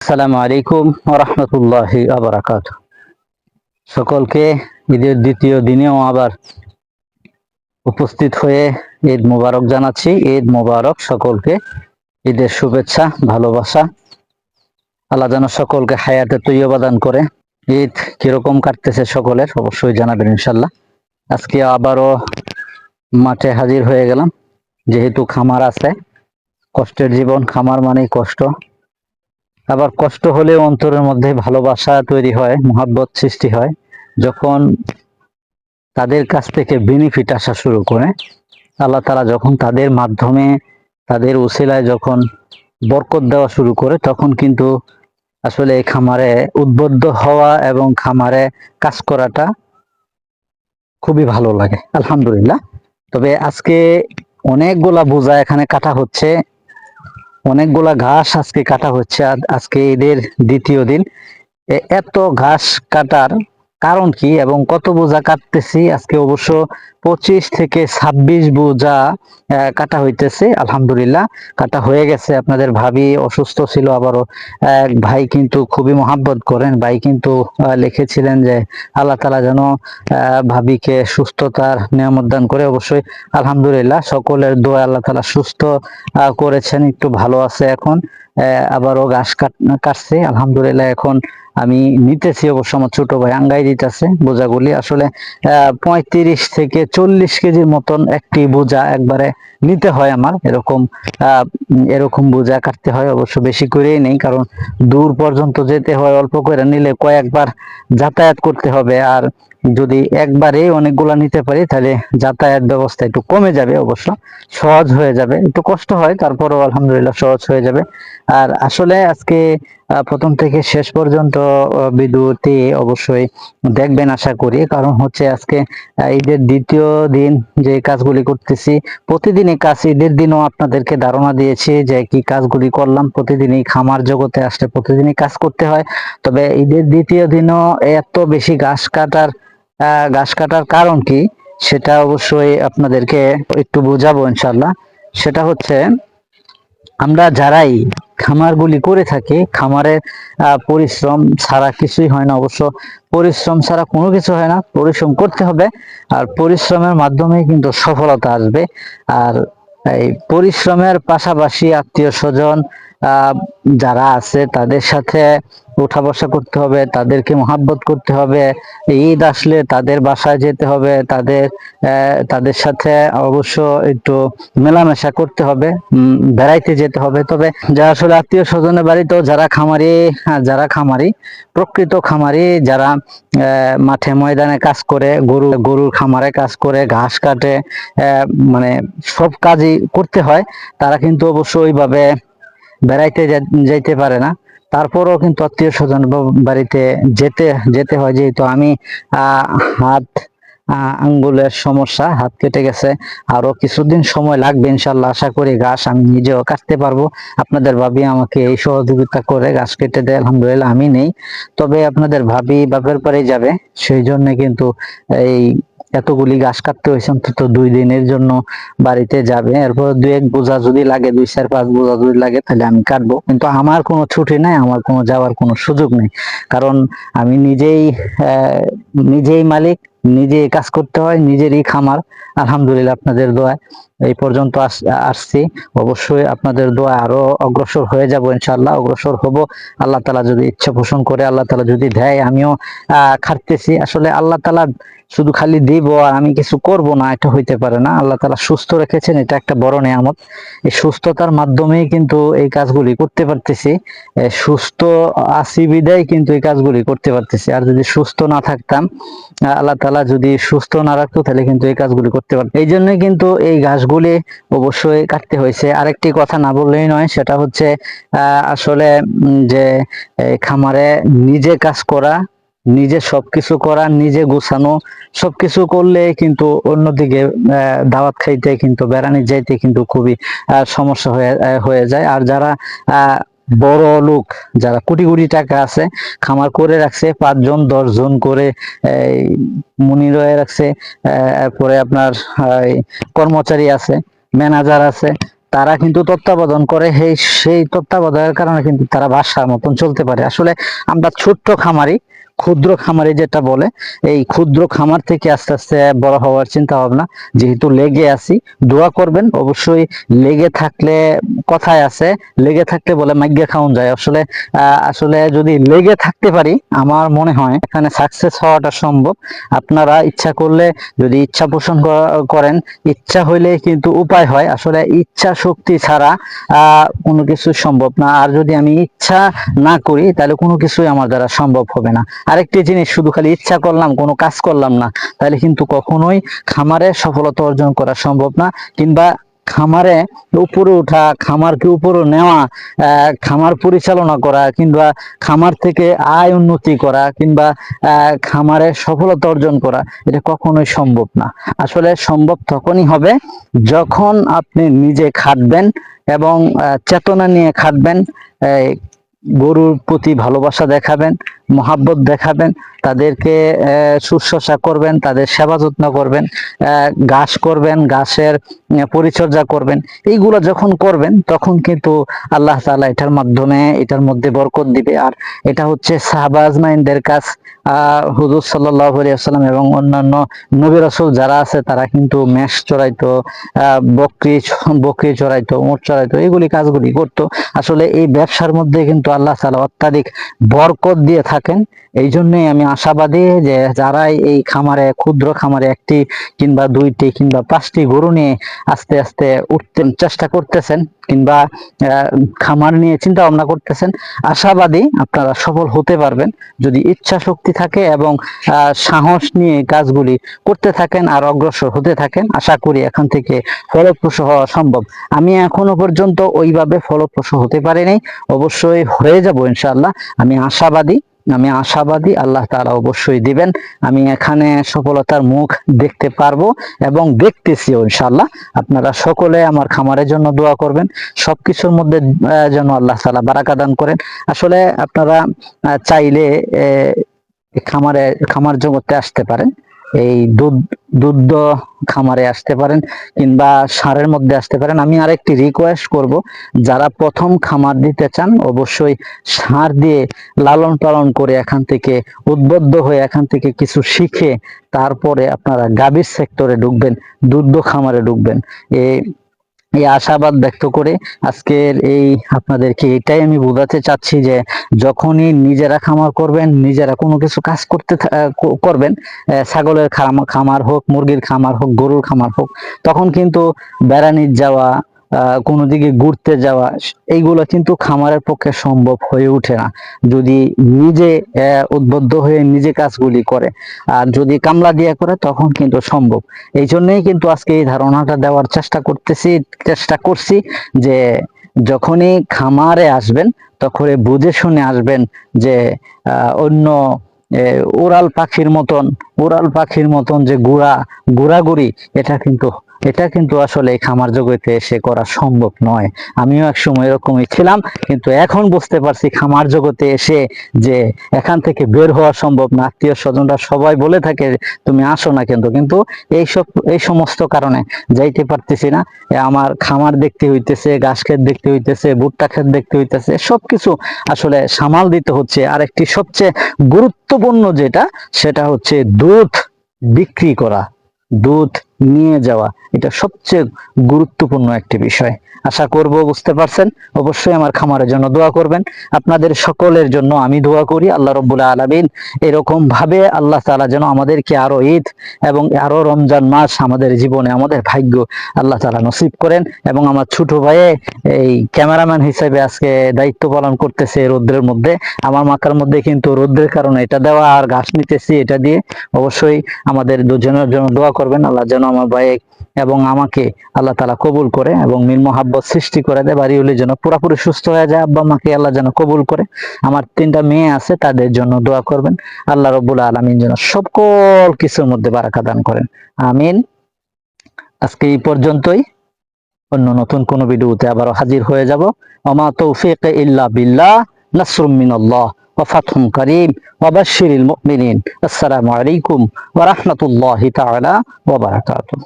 আসসালামু আলাইকুম রহমতুল্লাহ আবরাকাত সকলকে ঈদের দ্বিতীয় দিনেও আবার উপস্থিত হয়ে ঈদ মোবারক জানাচ্ছি। ঈদ মোবারক সকলকে ঈদের শুভেচ্ছা, ভালোবাসা, আল্লাহ যেন সকলকে হায়াতে তৈয়বা দান করে। ঈদ কীরকম কাটতেছে সকলের অবশ্যই জানাবেন ইনশাল্লাহ আজকে আবারও মাঠে হাজির হয়ে গেলাম। যেহেতু খামার আছে, কষ্টের জীবন, খামার মানেই কষ্ট। আবার কষ্ট হলে অন্তরের মধ্যে ভালোবাসা তৈরি হয়, মহাব্বত সৃষ্টি হয়। যখন তাদের কাছ থেকে বেনিফিট আসা শুরু করে, আল্লাহ তারা যখন তাদের মাধ্যমে, তাদের উসিলায় যখন বরকত দেওয়া শুরু করে, তখন কিন্তু আসলে এই খামারে উদ্বুদ্ধ হওয়া এবং খামারে কাজ করাটা খুবই ভালো লাগে, আলহামদুলিল্লাহ। তবে আজকে অনেকগুলা বোঝা এখানে কাটা হচ্ছে। অনেকগুলা ঘাস আজকে কাটা হচ্ছে আজকে এদের দ্বিতীয় দিন। এত ঘাস কাটার কারণ কি এবং কত বোঝা কাটতেছি? আজকে অবশ্য পঁচিশ থেকে ছাব্বিশ বোঝা কাটা হইতেছে। আলহামদুলিল্লাহ, কাটা হয়ে গেছে। আপনাদের ভাবি অসুস্থ ছিল, আবারও, এক ভাই কিন্তু খুবই মহাব্বত করেন। ভাই কিন্তু লিখেছিলেন যে আল্লাহ তালা যেন ভাবিকে সুস্থতার নিয়ামত করে। অবশ্যই আলহামদুলিল্লাহ, সকলের দোয়া আল্লাহ তালা সুস্থ করেছেন। একটু ভালো আছে এখন আবারও ঘাস কাট, কাটছে। আলহামদুলিল্লাহ এখন আমি নিতেছি অবশ্য আমার ছোট ভাই আঙ্গাই দিতেছে বোঝাগুলি। আসলে পঁয়ত্রিশ থেকে চল্লিশ কেজির মতন একটি বোঝা একবারে নিতে হয় আমার। এরকম এরকম বোঝা কাটতে হয় অবশ্য বেশি করেই নেই, কারণ দূর পর্যন্ত যেতে হয় অল্প করে নিলে কয়েকবার যাতায়াত করতে হবে। আর যদি একবারে অনেকগুলা নিতে পারি, তাহলে যাতায়াত ব্যবস্থা একটু কমে যাবে অবশ্য। সহজ হয়ে যাবে। একটু কষ্ট হয়, তারপরও আলহামদুলিল্লাহ সহজ হয়ে যাবে। আর আসলে আজকে প্রথম থেকে শেষ পর্যন্ত ভিডিওটি অবশ্যই দেখবেন আশা করি। কারণ হচ্ছে আজকে ঈদের দ্বিতীয় দিন যে কাজগুলি করতেছি, প্রতিদিনই কাজ, ঈদের দিনও আপনাদেরকে ধারণা দিয়েছি যে কি কাজগুলি করলাম। প্রতিদিনই খামার জগতে আসলে প্রতিদিনই কাজ করতে হয়। তবে ঈদের দ্বিতীয় দিনও এত বেশি ঘাস কাটার ঘাস কাটার কারণ কি? সেটা অবশ্যই আপনাদেরকে একটু বোঝাবো ইনশাল্লাহ সেটা হচ্ছে, আমরা যারাই খামারগুলি করে থাকি খামারের পরিশ্রম ছাড়া কিছুই হয় না। অবশ্য পরিশ্রম ছাড়া কোনো কিছু হয় না, পরিশ্রম করতে হবে। আর পরিশ্রমের মাধ্যমে কিন্তু সফলতা আসবে। আর এই পরিশ্রমের পাশাপাশি আত্মীয় স্বজন যারা আছে, তাদের সাথে উঠা বসা করতে হবে তাদেরকে মহাব্বত করতে হবে ঈদ আসলে তাদের বাসায় যেতে হবে তাদের তাদের সাথে অবশ্য একটু মেলামেশা করতে হবে বেড়াইতে যেতে হবে। তবে যারা আসলে আত্মীয় স্বজনের বাড়িতেও যারা খামারি হ্যাঁ, যারা খামারি প্রকৃত খামারি যারা মাঠে ময়দানে কাজ করে গরু গরুর খামারে কাজ করে ঘাস কাটে মানে সব কাজই করতে হয় তারা কিন্তু অবশ্য ওইভাবে বেড়াইতে যাইতে পারে না। তারপরেও কিন্তু আত্মীয় স্বজন বাড়িতে যেতে যেতে হয় যেহেতু আমি হাত আঙ্গুলের সমস্যা, হাত কেটে গেছে। আরও কিছুদিন সময় লাগবে ইনশাল্লাহ, আশা করি গাছ আমি নিজেও কাটতে পারব। আপনাদের ভাবি আমাকে এই সহযোগিতা করে গাছ কেটে দেয়, আলহামদুলিল্লাহ, আমি নেই। তবে আপনাদের ভাবি বাপের পরে যাবে, সেই জন্য কিন্তু এই এতগুলি গাছ কাটতে হয়েছে অন্তত দুই দিনের জন্য বাড়িতে যাবে। এরপর দু এক বোঝা যদি লাগে, দুই চার পাঁচ বোঝা যদি লাগে, তাহলে আমি কাটবো। কিন্তু আমার কোনো ছুটি নাই, আমার কোনো যাওয়ার কোনো সুযোগ নেই। কারণ আমি নিজেই নিজেই মালিক নিজে কাজ করতে হয়, নিজেরই খামার। আলহামদুলিল্লাহ আপনাদের দোয়ায়। এই পর্যন্ত আস- আসছি। অবশ্যই আপনাদের দোয়া আরও অগ্রসর হয়ে যাব ইনশাআল্লাহ, অগ্রসর হব। আল্লাহ তালা যদি ইচ্ছা পোষণ করে, আল্লাহ তালা যদি দেয়, আমিও খাটতেছি। আসলে আল্লাহ তালা শুধু খালি দিব আর আমি কিছু করব না, এটা হইতে পারে না। আল্লাহ তালা সুস্থ রেখেছেন, এটা একটা বড় নেয়ামত। এই সুস্থতার মাধ্যমেই কিন্তু এই কাজগুলি করতে পারতেছি। সুস্থ আছি বিদায় কিন্তু এই কাজগুলি করতে পারতেছি। আর যদি সুস্থ না থাকতাম আল্লাহ তালা যদি সুস্থ না রাখতো, তাহলে কিন্তু এই কাজগুলি করতে পারতাম এই জন্যই কিন্তু এই ঘাসগুলি অবশ্যই কাটতে হয়েছে। আরেকটি কথা না বললেই নয়, সেটা হচ্ছে আসলে যে খামারে নিজে কাজ করা, নিজে সবকিছু করা, নিজে গোছানো, সবকিছু করলে কিন্তু অন্যদিকে দাওয়াত খাইতে কিন্তু, বেড়ানি যাইতে কিন্তু খুবই সমস্যা হয়ে হয়ে যায়। আর যারা বড় লোক যারা কোটি কোটি টাকা আছে খামার করে রাখছে, পাঁচজন, দশজন করে মুনি রয়ে রাখছে এরপরে আপনার কর্মচারী আছে, ম্যানেজার আছে, তারা কিন্তু তত্ত্বাবধান করে। সেই সেই তত্ত্বাবধানের কারণে কিন্তু তারা বাসার মতন চলতে পারে। আসলে আমরা ছোট্ট খামারি ক্ষুদ্র খামারে যেটা বলে, এই ক্ষুদ্র খামার থেকে আস্তে আস্তে বড় হওয়ার চিন্তা ভাবনা যেহেতু লেগে আছি, দোয়া করবেন। অবশ্যই লেগে থাকলে কথায় আছে, লেগে থাকলে বলে মাইগে খাওন যায়। আসলে আসলে যদি লেগে থাকতে পারি, আমার মনে হয় এখানে সাকসেস হওয়াটা সম্ভব। আপনারা ইচ্ছা করলে যদি ইচ্ছা পোষণ করেন, ইচ্ছা হইলে কিন্তু উপায় হয়। আসলে ইচ্ছা শক্তি ছাড়া, আহ, কোনো কিছু সম্ভব না। আর যদি আমি ইচ্ছা না করি, তাহলে কোনো কিছুই আমার দ্বারা সম্ভব হবে না। আরেকটি জিনিস, শুধু খালি ইচ্ছা করলাম, কোনো কাজ করলাম না, তাহলে কিন্তু কখনোই খামারে সফলতা অর্জন করা সম্ভব না। কিংবা খামারে উপরে ওঠা, খামারকে উপরে নেওয়া খামার পরিচালনা করা, কিংবা খামার থেকে আয় উন্নতি করা, কিংবা খামারে সফলতা অর্জন করা, এটা কখনোই সম্ভব না। আসলে সম্ভব তখনই হবে যখন আপনি নিজে খাটবেন এবং চেতনা নিয়ে খাটবেন গরুর প্রতি ভালোবাসা দেখাবেন মহাব্বত দেখাবেন তাদেরকে শুশ্রূষা করবেন তাদের সেবা যত্ন করবেন ঘাস করবেন আহ, পরিচর্যা করবেন। এইগুলো যখন করবেন তখন কিন্তু আল্লাহ তাআলা এটার মাধ্যমে এটার মধ্যে বরকত দিবে। আর এটা হচ্ছে সাহাবা আজমাইনদের কাজ। হুজুর আলাইহি এবং অন্যান্য নবী রসুল যারা আছে তারা কিন্তু মেষ চড়াইতো বকরি বকরি চড়াইতো উট চড়াইতো এগুলি কাজগুলি করতো। আসলে এই ব্যবসার মধ্যে কিন্তু আল্লাহ তালা অত্যাধিক বরকত দিয়ে থাকেন। এই জন্যই আমি আশাবাদী যে যারাই এই খামারে, ক্ষুদ্র খামারে একটি কিংবা দুইটি কিংবা পাঁচটি গরু নিয়ে আস্তে আস্তে উঠতে চেষ্টা করতেছেন কিংবা খামার নিয়ে চিন্তা ভাবনা করতেছেন, আশাবাদী আপনারা সফল হতে পারবেন। যদি ইচ্ছা শক্তি থাকে এবং সাহস নিয়ে কাজগুলি করতে থাকেন আর অগ্রসর হতে থাকেন, আশা করি এখান থেকে ফলপ্রসূ হওয়া সম্ভব। আমি এখনও পর্যন্ত ওইভাবে ফলপ্রসূ হতে পারিনি, অবশ্যই হয়ে যাব ইনশাআল্লাহ। আমি আশাবাদী আমি আশাবাদী, আল্লাহ তালা অবশ্যই দিবেন। আমি এখানে সফলতার মুখ দেখতে পারব এবং দেখতেছি ইনশাল্লাহ আপনারা সকলে আমার খামারের জন্য দোয়া করবেন। সবকিছুর মধ্যে যেন আল্লাহ তালা বারাকা দান করেন। আসলে আপনারা চাইলে খামারে, খামার জগতে আসতে পারেন। এই দুধ দুধ খামারে আসতে পারেন কিংবা সারের মধ্যে আসতে পারেন। আমি আরেকটি রিকোয়েস্ট করব, যারা প্রথম খামার দিতে চান, অবশ্যই সার দিয়ে লালন পালন করে এখান থেকে, উদ্বুদ্ধ হয়ে এখান থেকে কিছু শিখে, তারপরে আপনারা গাভীর সেক্টরে ঢুকবেন দুধ খামারে ঢুকবেন। এই এই আশাবাদ ব্যক্ত করে আজকের এই আপনাদেরকে এটাই আমি বোঝাতে চাচ্ছি যে যখনই নিজেরা খামার করবেন, নিজেরা কোনো কিছু কাজ করতে করবেন ছাগলের খামার হোক, মুরগির খামার হোক, গরুর খামার হোক, তখন কিন্তু বেড়ানির যাওয়া কোনো দিকে ঘুরতে যাওয়া, এইগুলো কিন্তু খামারের পক্ষে সম্ভব হয়ে ওঠে না। যদি নিজে উদ্বুদ্ধ হয়ে নিজে কাজগুলি করে, আর যদি কামলা দিয়ে করে, তখন কিন্তু সম্ভব। এই জন্যই কিন্তু আজকে এই ধারণাটা দেওয়ার চেষ্টা করতেছি, চেষ্টা করছি যে যখনই খামারে আসবেন তখন বুঝে শুনে আসবেন যে অন্য উড়াল পাখির মতন, উড়াল পাখির মতন যে গুড়া, গুড়াগুড়ি, এটা কিন্তু এটা কিন্তু আসলে এই খামার জগতে এসে করা সম্ভব নয়। আমিও এক সময় এরকমই ছিলাম, কিন্তু এখন বুঝতে পারছি খামার জগতে এসে যে এখান থেকে বের হওয়া সম্ভব না। আত্মীয় স্বজনরা সবাই বলে থাকে তুমি আসো না কিন্তু। কিন্তু এইসব, এই সমস্ত কারণে যাইতে পারতেছি না। আমার খামার দেখতে হইতেছে, ঘাস ক্ষেত দেখতে হইতেছে, ভুট্টা ক্ষেত দেখতে হইতেছে, সবকিছু আসলে সামাল দিতে হচ্ছে। আর একটি সবচেয়ে গুরুত্বপূর্ণ যেটা, সেটা হচ্ছে দুধ বিক্রি করা। দুধ নিয়ে যাওয়া, এটা সবচেয়ে গুরুত্বপূর্ণ একটি বিষয়। আশা করব বুঝতে পারছেন? অবশ্যই আমার খামারের জন্য দোয়া করবেন। আপনাদের সকলের জন্য আমি দোয়া করি। আল্লাহ রব্বুল আলামিন এরকম ভাবে আল্লাহ তাআলা যেন আমাদেরকে আরও ঈদ এবং আরও রমজান মাস আমাদের জীবনে আমাদের ভাগ্য আল্লাহ তাআলা নসিব করেন এবং আমার ছোট ভাইয়ে এই ক্যামেরাম্যান হিসেবে আজকে দায়িত্ব পালন করতেছে রৌদ্রের মধ্যে। আমার মাথার মধ্যে কিন্তু রৌদ্রের কারণে এটা দেওয়া আর ঘাস নিতেছি এটা দিয়ে। অবশ্যই আমাদের দুজনের জন্য দোয়া করবেন। আল্লাহ যেন আমার ভাই এবং আমাকে আল্লাহ তালা কবুল করে এবং মিল মহাব্বত সৃষ্টি করে দেয়। বাড়িগুলির জন্য পুরোপুরি সুস্থ হয়ে যায়। আব্বা মাকে আল্লাহ যেন কবুল করে। আমার তিনটা মেয়ে আছে, তাদের জন্য দোয়া করবেন। আল্লাহ রব্বুল আলমিন যেন সকল কিছুর মধ্যে বারাকা দান করেন। আমিন। আজকে এই পর্যন্তই। অন্য নতুন কোনো ভিডিওতে আবারও হাজির হয়ে যাব। ওমা তৌফিক ইল্লা বিল্লাহ, নাসরুম মিনাল্লাহ। وفتح قريب وبشر المؤمنين. السلام عليكم ورحمة الله تعالى وبركاته.